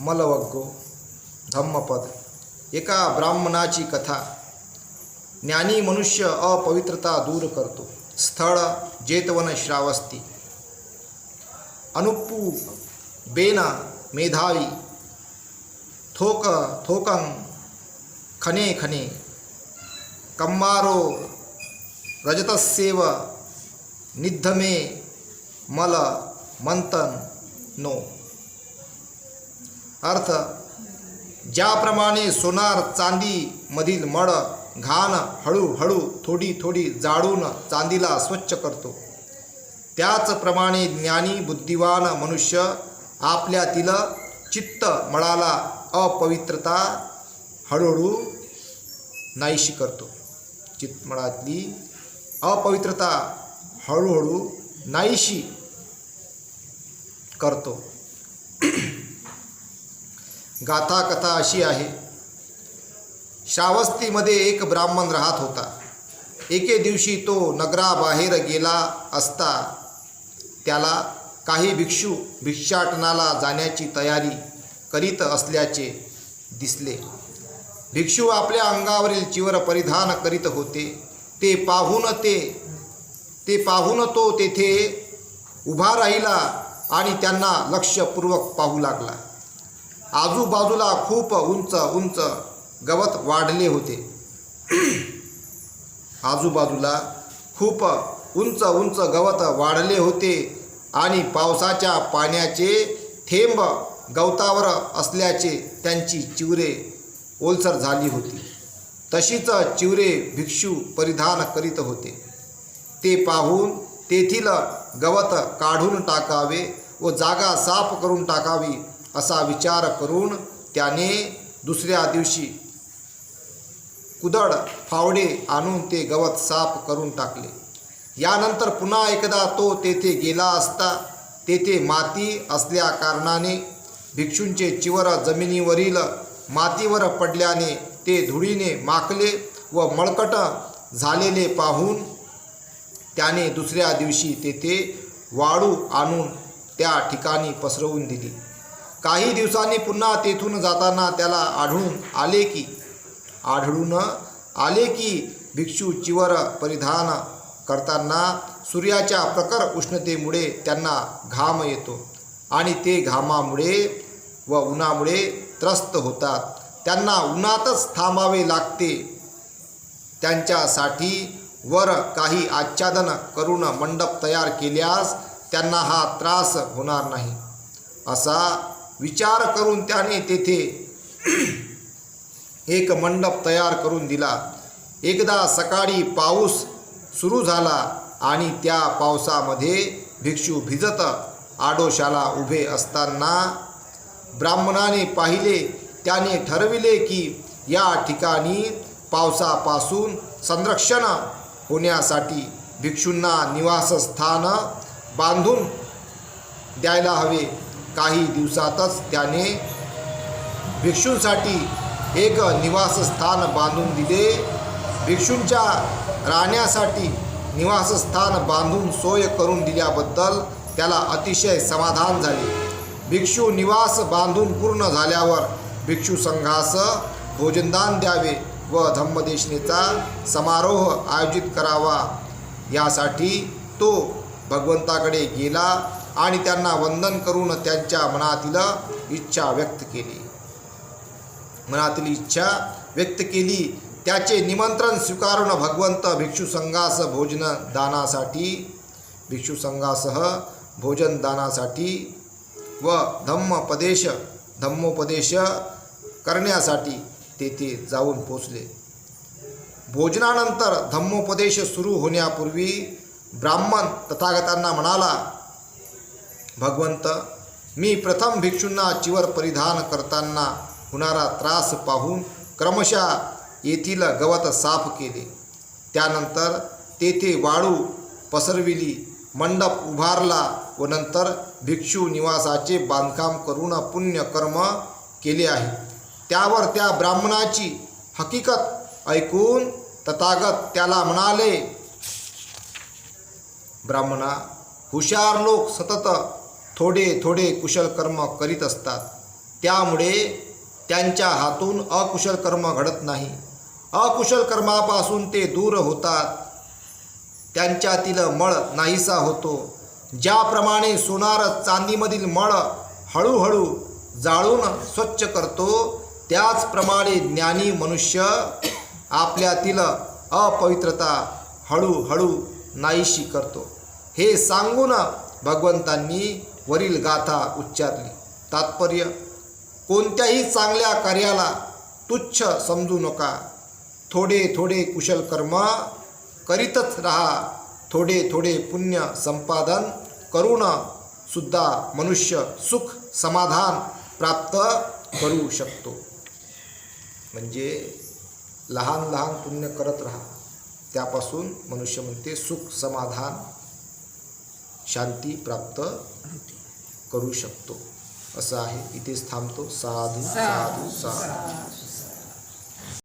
मलवग्गो धम्मपद एका ब्राह्मणाची कथा. ज्ञानी मनुष्य अपवित्रता दूर करतो. स्थळ जेतवन श्रावस्ती. अनुप्पू बेन मेधावी. थोक थोकं खने खने. कम्मारो रजतस्येव. निद्धमे मल मंतन नो. अर्थ ज्याप्रमाणे सोनार चांदीमधील मड घाण हळूहळू थोडी थोडी जाळून चांदीला स्वच्छ करतो. त्याचप्रमाणे ज्ञानी बुद्धिवान मनुष्य आपल्यातील चित्त मळाला अपवित्रता हळूहळू नाहीशी करतो. चित्तमळातली अपवित्रता हळूहळू नाहीशी करतो. गाथा कथा अशी आहे. श्रावस्तीमध्ये एक ब्राह्मण राहत होता. एके दिवशी तो नगराबाहेर गेला असता त्याला काही भिक्षू भिक्षाटनाला जाण्याची तयारी करीत असल्याचे दिसले. भिक्षू आपल्या अंगावरील चिवर परिधान करीत होते. ते पाहून ते ते पाहून तो तेथे उभा राहिला आणि त्यांना लक्षपूर्वक पाहू लागला. आजूबाजूला खूप उंच उंच गवत वाढले होते. आजूबाजूला खूप उंच उंच गवत वाढले होते आणि पावसाच्या पाण्याचे थेंब गवतावर असल्याचे त्यांची चिवरे ओलसर झाली होती. तशीच चिवरे भिक्षू परिधान करीत होते. ते पाहून तेथील गवत काढून टाकावे व जागा साफ करून टाकावी असा विचार करून त्याने दुसऱ्या दिवशी कुदळ फावडे आणून ते गवत साफ करून टाकले. यानंतर पुन्हा एकदा तो तेथे गेला असता तेथे माती असल्या कारणाने भिक्षूंचे चिवर जमिनीवरील मातीवर पडल्याने ते धुळीने माकले व मळकट झालेले पाहून त्याने दुसऱ्या दिवशी तेथे वाळू आणून त्या ठिकाणी पसरवून दिली. काही दिवसांनी पुन्हा तेथून जाताना त्याला आढळून आले की आढळून आले की भिक्षू चिवर परिधान करताना सूर्याच्या प्रखर उष्णतेमुळे त्यांना घाम येतो आणि ते घामामुळे व उन्हामुळे त्रस्त होतात. त्यांना उन्हातच थांबावे लागते. त्यांच्यासाठी वर काही आच्छादन करून मंडप तयार केल्यास त्यांना हा त्रास होणार नाही. असा विचार करून त्याने तेथे एक मंडप तयार करून दिला. एकदा सकाळी पाऊस सुरू झाला आणि त्या पावसामध्ये भिक्षू भिजत आडोशाला उभे असताना ब्राह्मणाने पाहिले. त्याने ठरविले की या ठिकाणी पावसापासून संरक्षण होण्यासाठी भिक्षूंना निवासस्थान बांधून द्यायला हवे. काही दिवसातच त्याने भिक्षूंसाठी एक निवासस्थान बांधून दिले. भिक्षूंच्या राहण्यासाठी निवासस्थान बांधून सोय करून दिल्याबद्दल त्याला अतिशय समाधान झाले. भिक्षू निवास बांधून पूर्ण झाल्यावर भिक्षू संघास भोजनदान द्यावे व धम्मदेशनेचा समारोह आयोजित करावा यासाठी तो भगवंताकडे गेला. आणि त्यांना वंदन करून त्यांच्या मनातील इच्छा व्यक्त केली. मनातील इच्छा व्यक्त केली. त्याचे निमंत्रण स्वीकारून भगवंत भिक्षुसंघास भोजन दानासाठी भिक्षुसंघासह भोजन दानासाठी व धम्मपदेश धम्मोपदेश करण्यासाठी तेथे जाऊन पोचले. भोजनानंतर धम्मोपदेश सुरू होण्यापूर्वी ब्राह्मण तथागतांना म्हणाला भगवंत मी प्रथम भिक्षूंना चिवर परिधान करताना होणारा त्रास पाहून क्रमशः येथील गवत साफ केले. त्यानंतर तेथे वाळू पसरविली मंडप उभारला व नंतर भिक्षू निवासाचे बांधकाम करून पुण्यकर्म केले आहे. त्यावर त्या ब्राह्मणाची हकीकत ऐकून तथागत त्याला म्हणाले ब्राह्मणा हुशार लोक सतत थोडे थोडे कुशल कर्म करीत असतात. त्यामुळे त्यांच्या हातून अकुशल कर्म घडत नाही. अकुशल कर्मापासून ते दूर होतात. त्यांच्यातील मळ नाहीसा होतो. ज्याप्रमाणे सोनार चांदीमधील मळ हळूहळू जाळून स्वच्छ करतो त्याचप्रमाणे ज्ञानी मनुष्य आपल्यातील अपवित्रता हळूहळू नाहीशी करतो. हे सांगून भगवंतांनी वरील गाथा उच्चारली. तात्पर्य कोणत्याही चांगल्या कार्याला तुच्छ समजू नका. थोडे थोडे कुशल कर्म करीतच राहा. थोडे थोडे पुण्य संपादन करून सुद्धा मनुष्य सुख समाधान प्राप्त करू शकतो. म्हणजे लहान लहान पुण्य करत राहा. त्यापासून मनुष्य म्हणते सुख समाधान शांती प्राप्त करू शकतो. असं आहे. इथेच थांबतो. साधू साधू साधू.